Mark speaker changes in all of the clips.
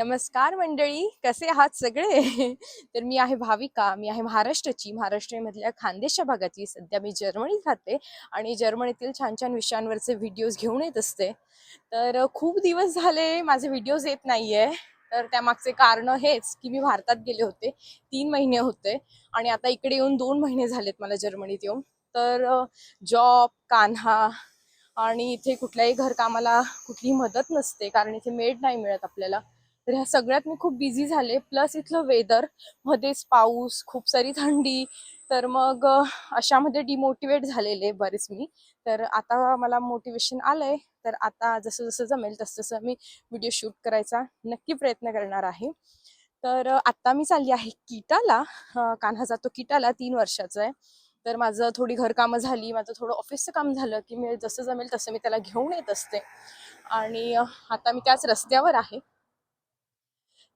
Speaker 1: नमस्कार मंडळी कसे आहात सगळे? तर मी आहे भाविका मी आहे महाराष्ट्राची महाराष्ट्रामधल्या खानदेशच्या भागाची सध्या मी जर्मनीत राहते आणि जर्मनीतील छान छान विषयांवरचे व्हिडिओज घेऊन येत असते. तर खूप दिवस झाले माझे व्हिडिओज येत नाहीये. तर त्यामागचे कारण हेच की मी भारतात गेले होते तीन महिने होते आणि आता इकडे येऊन दोन महिने झालेत मला जर्मनीत येऊन. तर जॉब कान्हा आणि इथे कुठल्याही घरकामाला कुठलीही मदत नसते कारण इथे मेड नाही मिळत आपल्याला. तर ह्या सगळ्यात मी खूप बिझी झाले. प्लस इथलं वेदर मध्येच पाऊस खूप सारी थंडी. तर मग अशामध्ये डिमोटिवेट झालेले बरेच मी. तर आता मला मोटिवेशन आलंय. तर आता जसं जसं जमेल तसं तसं मी व्हिडिओ शूट करायचा नक्की प्रयत्न करणार आहे. तर आत्ता आता मी चालली आहे किटाला. कान्हा जातो किटाला तीन वर्षाचा आहे. तर माझं थोडी घरकामं झाली माझं थोडं ऑफिसचं काम झालं की मी जसं जमेल तसं मी त्याला घेऊन येत असते. आणि आता मी त्याच रस्त्यावर आहे.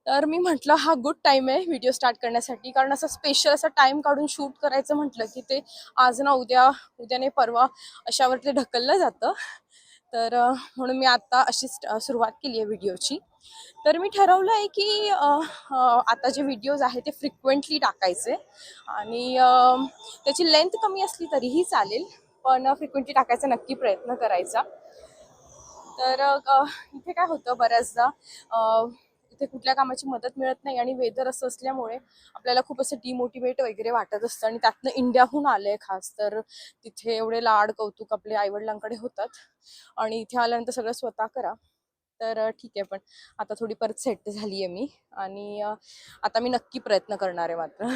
Speaker 1: तर मी म्हटलं हा गुड टाईम आहे व्हिडिओ स्टार्ट करण्यासाठी. कारण असं स्पेशल असं टाईम काढून शूट करायचं म्हटलं की ते आज ना उद्या उद्याने परवा अशावर ते ढकललं जातं. तर म्हणून मी आता अशी सुरुवात केली आहे व्हिडिओची तर मी ठरवलं आहे की आता जे व्हिडिओज आहे ते फ्रिक्वेंटली टाकायचे. आणि त्याची लेंथ कमी असली तरीही चालेल पण फ्रिक्वेंटली टाकायचा नक्की प्रयत्न करायचा. तर इथे काय होतं बऱ्याचदा तिथे इथे कुठल्या कामाची मदत मिळत नाही आणि वेदर असं असल्यामुळे आपल्याला खूप असं डिमोटिवेट वगैरे वाटत असतं. आणि त्यातनं इंडियाहून आलंय खास तर तिथे एवढे लाड कौतुक आपले आईवडिलांकडे होतात. आणि इथे आल्यानंतर सगळं स्वतः करा. तर ठीक आहे पण आता थोडी परत सेट झाली आहे मी. आणि आता मी नक्की प्रयत्न करणार आहे मात्र.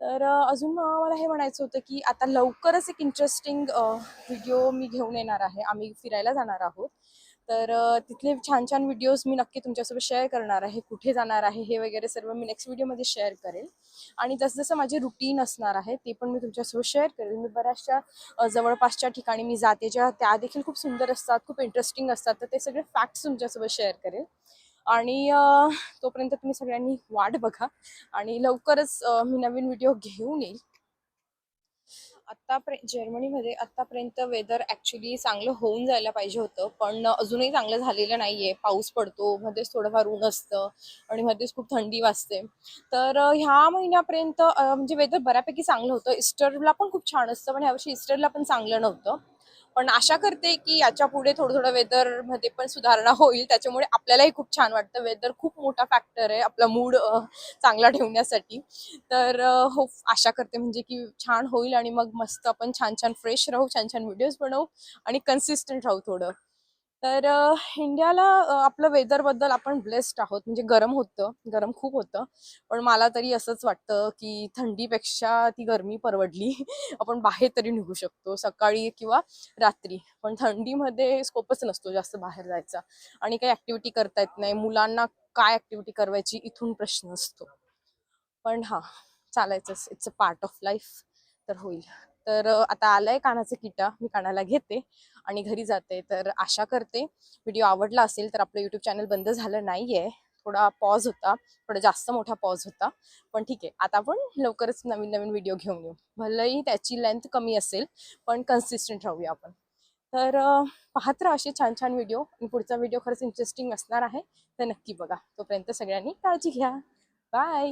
Speaker 1: तर अजून मला हे म्हणायचं होतं की आता लवकरच एक इंटरेस्टिंग व्हिडिओ मी घेऊन येणार आहे. आम्ही फिरायला जाणार आहोत. तर तिथले छान छान व्हिडिओज मी नक्की तुमच्यासोबत शेअर करणार आहे. कुठे जाणार आहे हे वगैरे सर्व मी नेक्स्ट व्हिडिओमध्ये शेअर करेल. आणि जसजसं माझे रुटीन असणार आहे ते पण मी तुमच्यासोबत शेअर करेल. मी बऱ्याचशा जवळपासच्या ठिकाणी मी जाते ज्या त्या देखील खूप सुंदर असतात खूप इंटरेस्टिंग असतात तर ते सगळे फॅक्ट्स तुमच्यासोबत शेअर करेल. आणि तोपर्यंत तुम्ही सगळ्यांनी वाट बघा आणि लवकरच मी नवीन व्हिडिओ घेऊन येईल. आत्तापर्यंत जर्मनीमध्ये आतापर्यंत वेदर ॲक्च्युली चांगलं होऊन जायला पाहिजे होतं. पण अजूनही चांगलं झालेलं नाहीये. पाऊस पडतो मध्येच थोडंफार ऊन असतं आणि मध्येच खूप थंडी वाजते. तर ह्या महिन्यापर्यंत म्हणजे वेदर बऱ्यापैकी चांगलं होतं. इस्टरला पण खूप छान असतं पण ह्यावर्षी इस्टरला पण चांगलं नव्हतं. पण आशा करते की याच्यापुढे थोडं थोडं वेदरमध्ये पण सुधारणा होईल. त्याच्यामुळे आपल्यालाही खूप छान वाटतं. वेदर खूप मोठा फॅक्टर आहे आपला मूड चांगला ठेवण्यासाठी. तर हो आशा करते म्हणजे की छान होईल आणि मग मस्त आपण छान छान फ्रेश राहू छान छान व्हिडिओज बनवू आणि कन्सिस्टंट राहू थोडं. तर इंडियाला आपलं आपलं वेदरबद्दल आपण ब्लेस्ड आहोत. म्हणजे गरम होतं गरम खूप होतं. पण मला तरी असंच वाटतं की थंडीपेक्षा ती गरमी परवडली. आपण बाहेर तरी निघू शकतो सकाळी किंवा रात्री. पण थंडीमध्ये स्कोपच नसतो जास्त बाहेर जायचा. आणि काही ऍक्टिव्हिटी करता येत नाही. मुलांना काय ऍक्टिव्हिटी करवायची इथून प्रश्न असतो. पण हा चालायचंच. It's a part of life तर होईल. तर आता आलंय कानाचं किटा मी कानाला घेते आणि घरी जाते. तर आशा करते व्हिडिओ आवडला असेल तर आपलं युट्यूब चॅनल बंद झालं नाहीये. थोडा पॉज होता थोडा जास्त मोठा पॉज होता. पण ठीक आहे आता आपण लवकरच नवीन नवीन व्हिडिओ घेऊन येऊ. भलेही त्याची लेंथ कमी असेल पण कन्सिस्टंट राहूया आपण. तर पाहत राहा असे छान छान व्हिडिओ आणि पुढचा व्हिडिओ खरंच इंटरेस्टिंग असणार आहे तर नक्की बघा. तोपर्यंत सगळ्यांनी काळजी घ्या. बाय